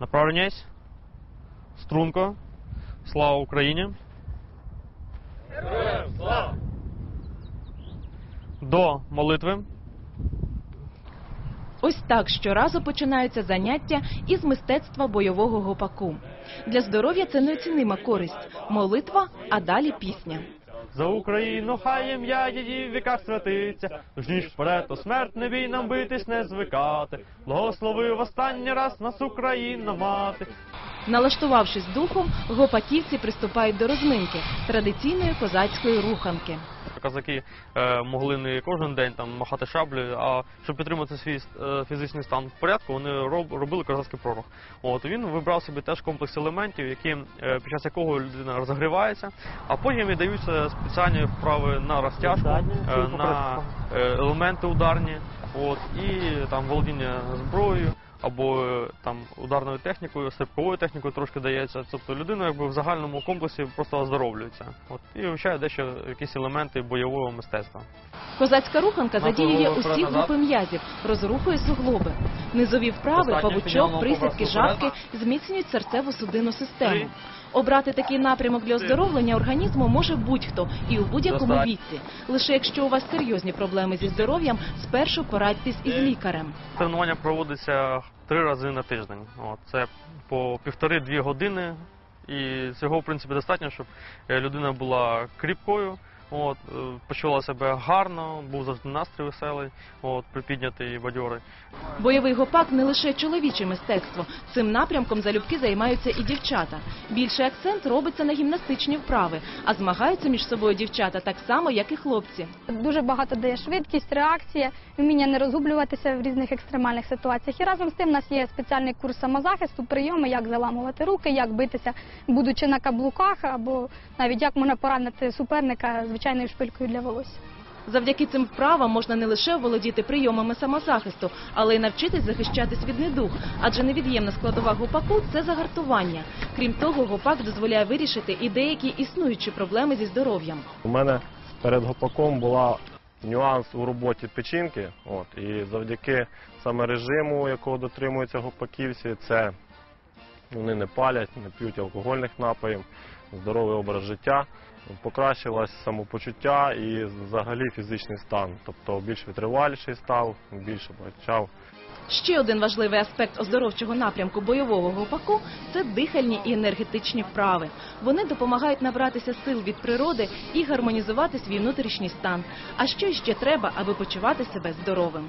Направляйся. Струнко. Слава Україні. До молитви. Ось так щоразу починаються заняття із мистецтва бойового гопаку. Для здоров'я це неоцінима користь. Молитва, а далі пісня. За Україну хай ім'я її в віках святиться, Тож ніж вперед, то смерть не бій нам битись не звикати. Благослови в останній раз нас Україна мати. Налаштувавшись духом, гопаківці приступають до розминки традиційної козацької руханки. Казаки е, могли не кожен день там махати шаблею, а щоб підтримати свій е, фізичний стан в порядку, вони роб, робили козацький пророк. От він вибрав собі теж комплекс елементів, які е, під час якого людина розгрівається, а потім і даються спеціальні вправи на розтяжку, на елементи ударні, от і там володіння зброєю. Або е, там ударною технікою, стрибковою технікою трошки дається. Тобто людина якби в загальному комплексі просто оздоровлюється. От і вивчає дещо якісь елементи бойового мистецтва. Козацька руханка задіює усі групи м'язів, розрухує суглоби. Низові вправи, павучок, присідки, жабки зміцнюють серцево-судинну систему. Обрати такий напрямок для оздоровлення організму може будь-хто і у будь-якому віці. Лише якщо у вас серйозні проблеми зі здоров'ям, спершу порадьтесь із лікарем. Тренування проводиться три рази на тиждень. От, це по півтори-дві години. І цього, в принципі, достатньо, щоб е, людина була кріпкою, от, е, почувала себе гарно, був завжди настрій веселий, от, припіднятий і бадьорий. Бойовий гопак не лише чоловіче мистецтво. Цим напрямком залюбки займаються і дівчата. Більший акцент робиться на гімнастичні вправи, а змагаються між собою дівчата так само, як і хлопці. Дуже багато дає швидкість, реакція, вміння не розгублюватися в різних екстремальних ситуаціях. І разом з тим у нас є спеціальний курс самозахисту, прийоми, як заламувати руки, як битися, будучи на каблуках, або навіть як можна поранити суперника звичайною шпилькою для волосся. Завдяки цим вправам можна не лише володіти прийомами самозахисту, але й навчитись захищатись від недуг. Адже невід'ємна складова гопаку це загартування. Крім того, гопак дозволяє вирішити і деякі існуючі проблеми зі здоров'ям. У мене перед гопаком була нюанс у роботі печінки. От, і завдяки саме режиму, якого дотримуються гопаківці, це вони не палять, не п'ють алкогольних напоїв, здоровий образ життя. Покращилось самопочуття і взагалі фізичний стан. Тобто більш витриваліший став, більше почав Ще один важливий аспект оздоровчого напрямку бойового гопаку це дихальні і енергетичні вправи. Вони допомагають набратися сил від природи і гармонізувати свій внутрішній стан. А що ще треба, аби почувати себе здоровим?